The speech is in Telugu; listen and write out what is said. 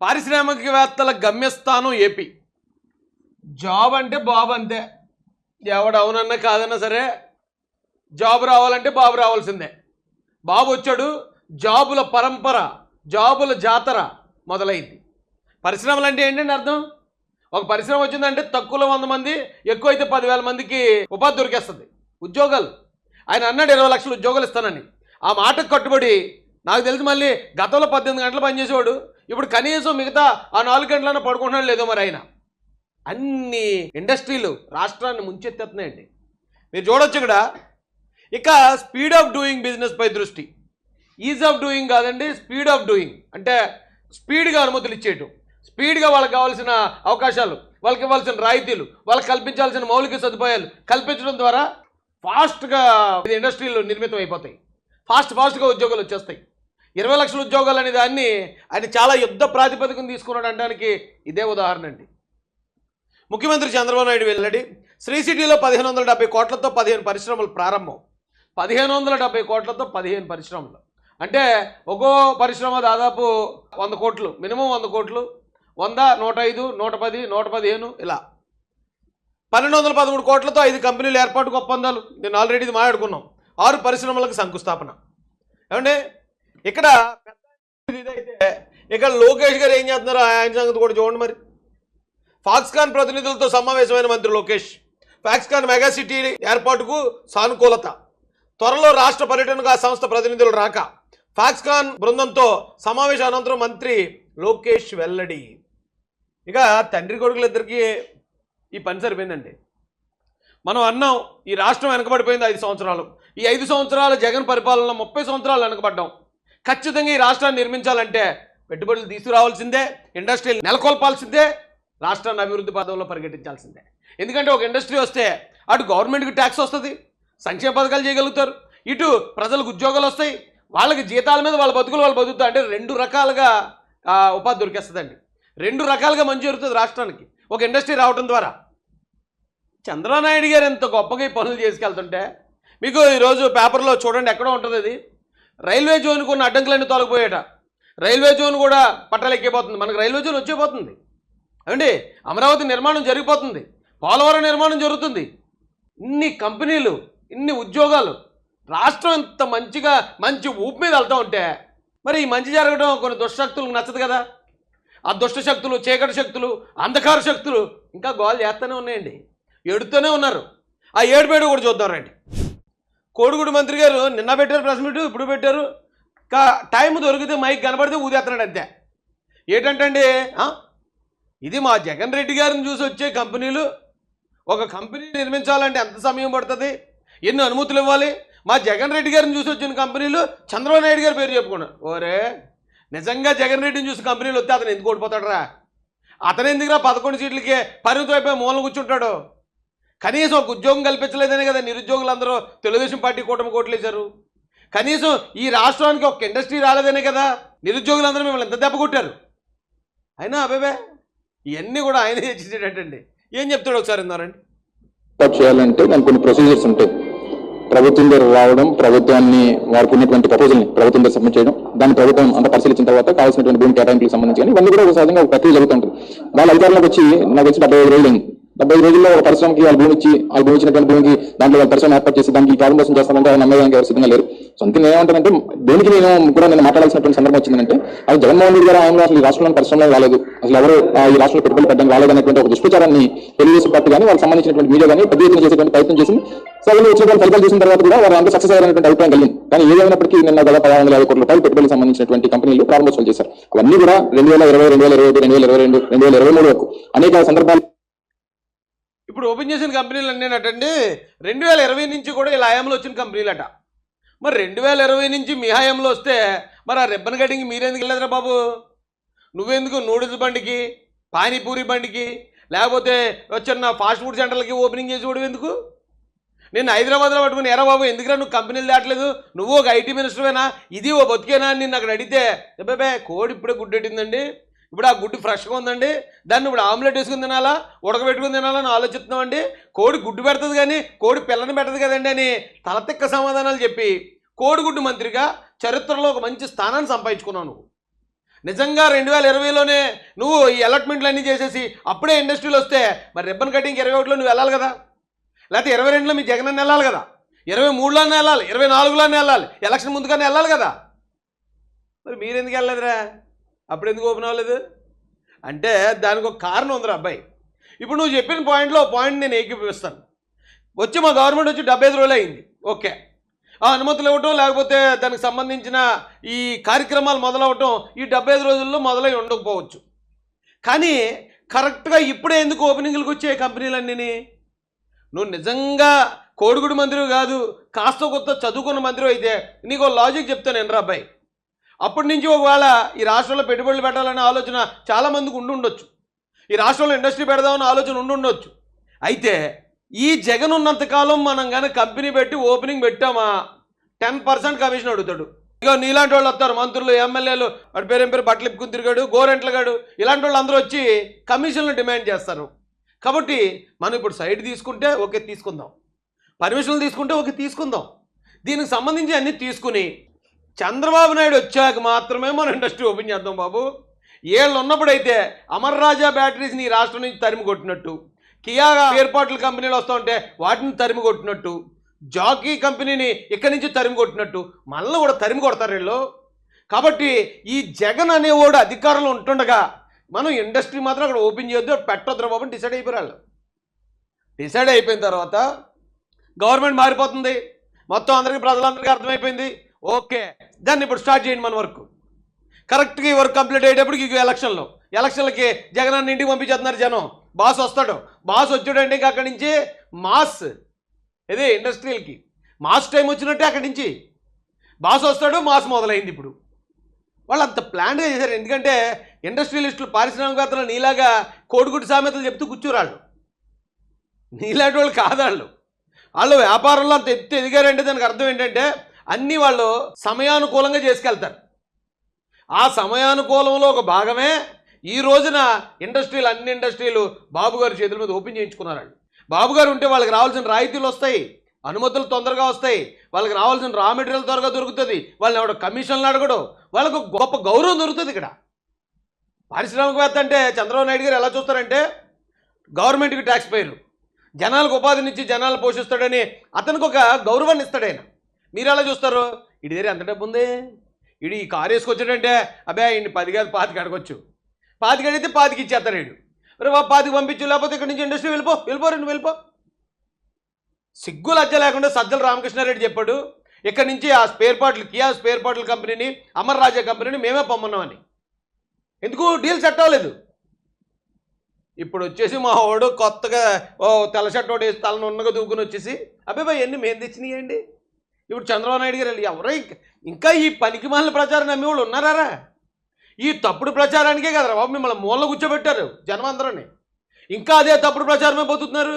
పారిశ్రామికవేత్తల గమ్యస్థానం ఏపీ. జాబ్ అంటే బాబు అంతే. ఎవడు అవునన్నా కాదన్నా సరే జాబ్ రావాలంటే బాబు రావాల్సిందే. బాబు వచ్చాడు జాబుల పరంపర జాబుల జాతర మొదలైంది. పరిశ్రమలు అంటే ఏంటండి అర్థం? ఒక పరిశ్రమ వచ్చిందంటే తక్కువలో వంద మంది ఎక్కువ అయితే పదివేల మందికి ఉపాధి దొరికేస్తుంది. ఉద్యోగాలు. ఆయన అన్నాడు ఇరవై లక్షల ఉద్యోగాలు ఇస్తానని. ఆ మాటకు కట్టుబడి నాకు తెలిసి మళ్ళీ గతంలో పద్దెనిమిది గంటలు పనిచేసేవాడు. ఇప్పుడు కనీసం మిగతా ఆ నాలుగు గంటలన్నా పడుకుంటున్నాడు లేదో మరి ఆయన. అన్ని ఇండస్ట్రీలు రాష్ట్రాన్ని ముంచెత్తేస్తున్నాయండి. మీరు చూడొచ్చు ఇక్కడ. ఇక స్పీడ్ ఆఫ్ డూయింగ్ బిజినెస్ పై దృష్టి. ఈజ్ ఆఫ్ డూయింగ్ కాదండి స్పీడ్ ఆఫ్ డూయింగ్ అంటే స్పీడ్గా అనుమతులు ఇచ్చేయటం. స్పీడ్గా వాళ్ళకి కావాల్సిన అవకాశాలు వాళ్ళకి ఇవ్వాల్సిన రాయితీలు వాళ్ళకి కల్పించాల్సిన మౌలిక సదుపాయాలు కల్పించడం ద్వారా ఫాస్ట్గా ఇది ఇండస్ట్రీలు నిర్మితం అయిపోతాయి ఫాస్ట్ ఫాస్ట్గా ఉద్యోగాలు వచ్చేస్తాయి. ఇరవై లక్షల ఉద్యోగాలు అనే దాన్ని ఆయన చాలా యుద్ధ ప్రాతిపదికను తీసుకున్నాడు అనడానికి ఇదే ఉదాహరణ అండి. ముఖ్యమంత్రి చంద్రబాబు నాయుడు వెళ్ళడి. శ్రీ సిటీలో పదిహేను వందల డెబ్బై కోట్లతో పదిహేను పరిశ్రమలు ప్రారంభం. పదిహేను వందల డెబ్బై కోట్లతో పదిహేను పరిశ్రమలు. అంటే ఒక్కో పరిశ్రమ దాదాపు వంద కోట్లు మినిమం వంద కోట్లు. వంద నూట ఐదు నూట పది నూట పదిహేను ఇలా. పన్నెండు వందల పదమూడు కోట్లతో ఐదు కంపెనీలు ఏర్పాటుకు ఒప్పందాలు. నేను ఆల్రెడీ ఇది మాట్లాడుకున్నాం. ఆరు పరిశ్రమలకు శంకుస్థాపన. ఏమంటే ఇక్కడ పెద్ద ఇదైతే ఇక్కడ లోకేష్ గారు ఏం చేస్తున్నారు ఆయన సంగతి కూడా చూడండి మరి. ఫాక్స్కాన్ ప్రతినిధులతో సమావేశమైన మంత్రి లోకేష్. ఫాక్స్కాన్ మెగాసిటీ ఏర్పాటుకు సానుకూలత. త్వరలో రాష్ట్ర పర్యటనకు ఆ సంస్థ ప్రతినిధులు రాక. ఫాక్స్కాన్ బృందంతో సమావేశ అనంతరం మంత్రి లోకేష్ వెల్లడి. ఇక తండ్రి కొడుకులిద్దరికీ ఈ పని సరిపోయిందండి. మనం అన్నాం ఈ రాష్ట్రం వెనకబడిపోయింది ఐదు సంవత్సరాలు. ఈ ఐదు సంవత్సరాల జగన్ పరిపాలన ముప్పై సంవత్సరాలు వెనకబడ్డాం. ఖచ్చితంగా ఈ రాష్ట్రాన్ని నిర్మించాలంటే పెట్టుబడులు తీసుకురావాల్సిందే ఇండస్ట్రీలు నెలకొల్పాల్సిందే రాష్ట్రాన్ని అభివృద్ధి పదంలో పరిగెట్టించాల్సిందే ఎందుకంటే ఒక ఇండస్ట్రీ వస్తే అటు గవర్నమెంట్కి ట్యాక్స్ వస్తుంది సంక్షేమ పథకాలు చేయగలుగుతారు ఇటు ప్రజలకు ఉద్యోగాలు వస్తాయి వాళ్ళకి జీతాల మీద వాళ్ళ బతుకులు వాళ్ళు బతుకుతారు. అంటే రెండు రకాలుగా ఉపాధి దొరికేస్తుందండి. రెండు రకాలుగా మంచి జరుగుతుంది రాష్ట్రానికి. ఒక ఇండస్ట్రీ రావడం ద్వారా. చంద్రబాబు నాయుడు గారు ఎంత గొప్పగా పనులు చేసుకెళ్తుంటే మీకు ఈరోజు పేపర్లో చూడండి ఎక్కడో ఉంటుంది అది. రైల్వే జోన్కు ఉన్న అడ్డంకులన్నీ తొలగిపోయేట. రైల్వే జోన్ కూడా పట్టాలెక్కిపోతుంది మనకు రైల్వే జోన్ వచ్చేపోతుంది. ఏమండి? అమరావతి నిర్మాణం జరిగిపోతుంది. పోలవరం నిర్మాణం జరుగుతుంది. ఇన్ని కంపెనీలు ఇన్ని ఉద్యోగాలు రాష్ట్రం ఇంత మంచిగా మంచి ఊపు మీద వెళ్తూ ఉంటే మరి ఈ మంచి జరగడం కొన్ని దుష్టశక్తులకు నచ్చదు కదా? ఆ దుష్ట శక్తులు చీకటి శక్తులు అంధకార శక్తులు ఇంకా గోల్ చేస్తూనే ఉన్నాయండి. ఏడుతూనే ఉన్నారు. ఆ ఏడుపేడు కూడా చూద్దాం రండి. కోడిగుడి మంత్రి గారు నిన్న పెట్టారు ప్రెస్ మీట్ ఇప్పుడు పెట్టారు. కా టైం దొరికితే మైక్ కనబడితే ఊదేస్తున్నాడు అంతే. ఏంటంటే ఇది మా జగన్ రెడ్డి గారిని చూసి వచ్చే కంపెనీలు ఒక కంపెనీ నిర్మించాలంటే ఎంత సమయం పడుతుంది? ఎన్ని అనుమతులు ఇవ్వాలి? మా జగన్ రెడ్డి గారిని చూసి వచ్చిన కంపెనీలు చంద్రబాబు నాయుడు గారి పేరు చెప్పుకున్నాడు. ఓరే నిజంగా జగన్ రెడ్డిని చూసి కంపెనీలు వస్తే అతను ఎందుకు ఓడిపోతాడురా? అతను ఎందుకురా పదకొండు సీట్లకి పరిమితం అయిపోయి మూలం కూర్చుంటాడు? కనీసం ఒక ఉద్యోగం కల్పించలేదనే కదా నిరుద్యోగులందరూ తెలుగుదేశం పార్టీ కూటమి కోట్లేశారు. కనీసం ఈ రాష్ట్రానికి ఒక ఇండస్ట్రీ రాలేదనే కదా నిరుద్యోగులందరూ మిమ్మల్ని ఎంత దెబ్బ కొట్టారు? అయినా అబేబే ఇవన్నీ కూడా ఆయన చేసేటండి ఏం చెప్తాడు ఒకసారి విన్నారండి? చేయాలంటే దానికి కొన్ని ప్రొసీజర్స్ ఉంటాయి. ప్రభుత్వం దగ్గర రావడం ప్రభుత్వాన్ని వారికి ఉన్నటువంటి ప్రపోజల్ని ప్రభుత్వం దగ్గర సబ్మిట్ చేయడం దాన్ని ప్రభుత్వం అంతా పరిశీలించిన తర్వాత కావాల్సినటువంటి భూమి కేటాయింపులకు సంబంధించి కానీ ఇవన్నీ కూడా ఒక సహజంగా ఒక ప్రక్రియ జరుగుతుంటుంది. వాళ్ళ అధికారంలోకి వచ్చి నాకు వచ్చి డెబ్బై ఐదు రోజులు అయింది. డెబ్బై ఐదు రోజుల్లో ఒక పరిశ్రమకి వాళ్ళు భూమి ఇచ్చి వాళ్ళు భూమి ఇచ్చినటువంటి భూమికి దాంట్లో వాళ్ళు పరిశ్రమ ఏర్పాటు చేసి దానికి ప్రారంభం కోసం చేస్తామంటే ఆయన నమ్మేదానికి ఎవరు సిద్ధంగా లేరు. సో అందుకే నేను ఏమంటానంటే దేనికి నేను కూడా నేను మాట్లాడాల్సినటువంటి సందర్భం వచ్చిందంటే అది జగన్మోహన్ రెడ్డి గారు ఆయన అసలు ఈ రాష్ట్రంలో పరిశ్రమలు రాలేదు అసలు ఎవరు ఈ రాష్ట్రంలో పెట్టుబడి పెట్టడం రాలేదు అనేటువంటి ఒక దుష్ప్రచారాన్ని తెలుగుదేశం పార్టీ కానీ వాళ్ళకి సంబంధించినటువంటి మీడియా కానీ పెద్ద ఎత్తున చేసేటువంటి ప్రయత్నం చేసింది. సో వాళ్ళు వచ్చినటువంటి ఫలితాలు చూసిన తర్వాత కూడా వారు అంతా సక్సెస్ అయ్యారనేటువంటి అభిప్రాయం కలిగింది. కానీ ఏదైనప్పటికీ నిన్న గత పదహారు వందల యాభై కోట్ల రూపాయలు పెట్టుబడులకు సంబంధించినటువంటి కంపెనీలు ప్రారంభోత్సవాలు చేశారు. అవన్నీ కూడా రెండు వేల ఇరవై రెండు వేల ఇరవై ఒకటి రెండు వేల ఇరవై రెండు రెండు వేల ఇరవై మూడు వరకు అనేక సందర్భాలు ఇప్పుడు ఓపెన్ చేసిన కంపెనీలు అన్నీనటండి రెండు వేల ఇరవై నుంచి కూడా ఇలా హయాంలో వచ్చిన కంపెనీలట. మరి రెండు వేల ఇరవై నుంచి మీ హయాంలో వస్తే మరి ఆ రిబ్బన్ కటింగ్ మీరెందుకు వెళ్ళదురా బాబు? నువ్వెందుకు నూడిల్స్ బండికి పానీపూరి బండికి లేకపోతే వచ్చిన ఫాస్ట్ ఫుడ్ సెంటర్లకి ఓపెనింగ్ చేసి కూడా ఎందుకు? నేను హైదరాబాద్లో పట్టుకుని ఎరా బాబు ఎందుకురా నువ్వు కంపెనీలు దాటలేదు? నువ్వు ఒక ఐటీ మినిస్టర్వేనా ఇది ఓ బతికేనా? అని నిన్ను అక్కడ అడిగితే అబ్బాబే కోడి ఇప్పుడే గుడ్డెట్టిందండి. ఇప్పుడు ఆ గుడ్డు ఫ్రెష్గా ఉందండి. దాన్ని ఇప్పుడు ఆమ్లెట్ వేసుకుని తినాలా? ఉడకబెట్టుకుని తినాలని ఆలోచిస్తున్నామండి. కోడి గుడ్డు పెడుతుంది కానీ కోడి పిల్లని పెట్టదు కదండి అని తలతిక్క సమాధానాలు చెప్పి కోడిగుడ్డు మంత్రిగా చరిత్రలో ఒక మంచి స్థానాన్ని సంపాదించుకున్నావు నువ్వు. నిజంగా రెండు వేల ఇరవైలోనే నువ్వు ఈ అలాట్మెంట్లు అన్నీ చేసేసి అప్పుడే ఇండస్ట్రీలో వస్తే మరి రిబ్బన్ కటింగ్ ఇరవై ఒకటిలో నువ్వు వెళ్ళాలి కదా? లేకపోతే ఇరవై రెండులో మీ జగన్ అన్న వెళ్ళాలి కదా? ఇరవై మూడులోనే వెళ్ళాలి ఇరవై నాలుగులోనే వెళ్ళాలి ఎలక్షన్ ముందుగానే వెళ్ళాలి కదా? మరి మీరెందుకు వెళ్ళలేదురా? అప్పుడు ఎందుకు ఓపెన్ అవ్వలేదు? అంటే దానికి ఒక కారణం ఉందిరా అబ్బాయి. ఇప్పుడు నువ్వు చెప్పిన పాయింట్లో పాయింట్ నేను ఏకీపిస్తాను వచ్చి మా గవర్నమెంట్ వచ్చి డెబ్బై ఐదు రోజులు అయింది. ఓకే. ఆ అనుమతులు ఇవ్వటం లేకపోతే దానికి సంబంధించిన ఈ కార్యక్రమాలు మొదలవటం ఈ డెబ్బై ఐదు రోజుల్లో మొదలై ఉండకపోవచ్చు. కానీ కరెక్ట్గా ఇప్పుడే ఎందుకు ఓపెనింగ్లకు వచ్చే కంపెనీలన్నీ నువ్వు నిజంగా కోడిగుడి మందిరం కాదు కాస్త కొత్త చదువుకున్న మందిరం అయితే నీకు ఒక లాజిక్ చెప్తాను ఎన్రా అబ్బాయి. అప్పటి నుంచి ఒకవేళ ఈ రాష్ట్రంలో పెట్టుబడులు పెట్టాలనే ఆలోచన చాలామందికి ఉండుండొచ్చు. ఈ రాష్ట్రంలో ఇండస్ట్రీ పెడదామన్న ఆలోచన ఉండుండొచ్చు. అయితే ఈ జగన్ ఉన్నంతకాలం మనం కానీ కంపెనీ పెట్టి ఓపెనింగ్ పెట్టామా? టెన్ పర్సెంట్ కమిషన్ అడుగుతాడు. ఇక నీలాంటి వాళ్ళు వస్తారు మంత్రులు ఎమ్మెల్యేలు వాడి పేరు పేరు? బట్టలు ఇప్పుకుని తిరిగాడు గోరెంట్లగాడు. ఇలాంటి వాళ్ళు అందరూ వచ్చి కమిషన్లు డిమాండ్ చేస్తారు. కాబట్టి మనం ఇప్పుడు సైడ్ తీసుకుంటే ఓకే తీసుకుందాం. పర్మిషన్లు తీసుకుంటే ఓకే తీసుకుందాం. దీనికి సంబంధించి అన్నీ తీసుకుని చంద్రబాబు నాయుడు వచ్చాక మాత్రమే మనం ఇండస్ట్రీ ఓపెన్ చేద్దాం బాబు. ఏళ్ళు ఉన్నప్పుడైతే అమర్ రాజా బ్యాటరీస్ని ఈ రాష్ట్రం నుంచి తరిమి కొట్టినట్టు. కియా ఏర్పాట్ల కంపెనీలు వస్తూ ఉంటే వాటిని తరిమి కొట్టినట్టు. జాకీ కంపెనీని ఇక్కడి నుంచి తరిమి కొట్టినట్టు. మళ్ళీ కూడా తరిమి కొడతారు వీళ్ళు. కాబట్టి ఈ జగన్ అనేవాడు అధికారంలో ఉంటుండగా మనం ఇండస్ట్రీ మాత్రం అక్కడ ఓపెన్ చేయొద్దు పెట్టొద్దు బాబు డిసైడ్ అయిపోయారు డిసైడ్ అయిపోయిన తర్వాత గవర్నమెంట్ మారిపోతుంది. మొత్తం అందరికీ ప్రజలందరికీ అర్థమైపోయింది. ఓకే. దాన్ని ఇప్పుడు స్టార్ట్ చేయండి మన వర్క్. కరెక్ట్గా ఈ వర్క్ కంప్లీట్ అయ్యేటప్పుడు ఇక ఎలక్షన్లో. ఎలక్షన్లకి జగన్ అన్న ఇంటికి పంపించేస్తున్నారు జనం. బాస్ వస్తాడు. బాస్ వచ్చాడంటే ఇంకా అక్కడి నుంచి మాస్. ఇదే ఇండస్ట్రియల్కి. మాస్ టైం వచ్చినట్టే అక్కడి నుంచి. బాస్ వస్తాడు మాస్ మొదలైంది ఇప్పుడు. వాళ్ళు అంత ప్లాన్గా చేశారు. ఎందుకంటే ఇండస్ట్రియలిస్టులు పారిశ్రామికవేత్తలు నీలాగా కోడిగుడ్డు సామెతలు చెప్తూ కూర్చోరాళ్ళు. నీలాంటి వాళ్ళు కాదు వాళ్ళు. వాళ్ళు వ్యాపారంలో అంత ఎత్తు ఎదిగారంటే దానికి అర్థం ఏంటంటే అన్నీ వాళ్ళు సమయానుకూలంగా చేసుకెళ్తారు. ఆ సమయానుకూలంలో ఒక భాగమే ఈ రోజున ఇండస్ట్రీలు అన్ని ఇండస్ట్రీలు బాబుగారు చేతుల మీద ఓపెన్ చేయించుకున్నారు బాబుగారు ఉంటే వాళ్ళకి రావాల్సిన రాయితీలు వస్తాయి అనుమతులు తొందరగా వస్తాయి వాళ్ళకి రావాల్సిన రా మెటీరియల్ త్వరగా దొరుకుతుంది వాళ్ళని ఎవడో కమిషన్లు అడగడు వాళ్ళకు గొప్ప గౌరవం దొరుకుతుంది ఇక్కడ. పారిశ్రామికవేత్త అంటే చంద్రబాబు నాయుడు గారు ఎలా చూస్తారంటే గవర్నమెంట్కి ట్యాక్స్ పేరు జనాలకు ఉపాధినిచ్చి జనాలు పోషిస్తాడని అతనికి ఒక గౌరవాన్ని ఇస్తాడు ఆయన. మీరు ఎలా చూస్తారు? ఇడి దగ్గర ఎంత డబ్బు ఉంది ఇడు ఈ కారు వేసుకొచ్చాడంటే అబ్బాయి ఈయన పది కాదు పాతికి అడగొచ్చు. పాతికి అడిగితే పాతికి ఇచ్చేస్తాడు వీడు మరి బాబు పాతికి పంపించు లేకపోతే ఇక్కడ నుంచి ఇండస్ట్రీ వెళ్ళిపో వెళ్ళిపో రెండు వెళ్ళిపో. సిగ్గు లజ్జ లేకుండా సజ్జల రామకృష్ణారెడ్డి చెప్పాడు ఇక్కడి నుంచి ఆ స్పేర్ పార్ట్లు కియా స్పేర్ పార్ట్ల కంపెనీని అమర్ రాజా కంపెనీని మేమే పొమ్మన్నామని. ఎందుకు? డీల్ సెట్ అవ్వలేదు. ఇప్పుడు వచ్చేసి మా వాడు కొత్తగా ఓ తెల్ల షర్ట్ ఒకటి తలను ఉన్నగా దూకుని వచ్చేసి అబ్బాయి బాయ్ ఎన్ని మేము తెచ్చినాయండి ఇప్పుడు చంద్రబాబు నాయుడు గారు ఎవరో? ఇంకా ఈ పనికి మాలిన ప్రచారం నమ్మే వాళ్ళు ఉన్నారా ఈ తప్పుడు ప్రచారానికే కదరా బాబు మిమ్మల్ని మూల కూర్చోబెట్టారు జనం అందరూని. ఇంకా అదే తప్పుడు ప్రచారమే పోతున్నారు.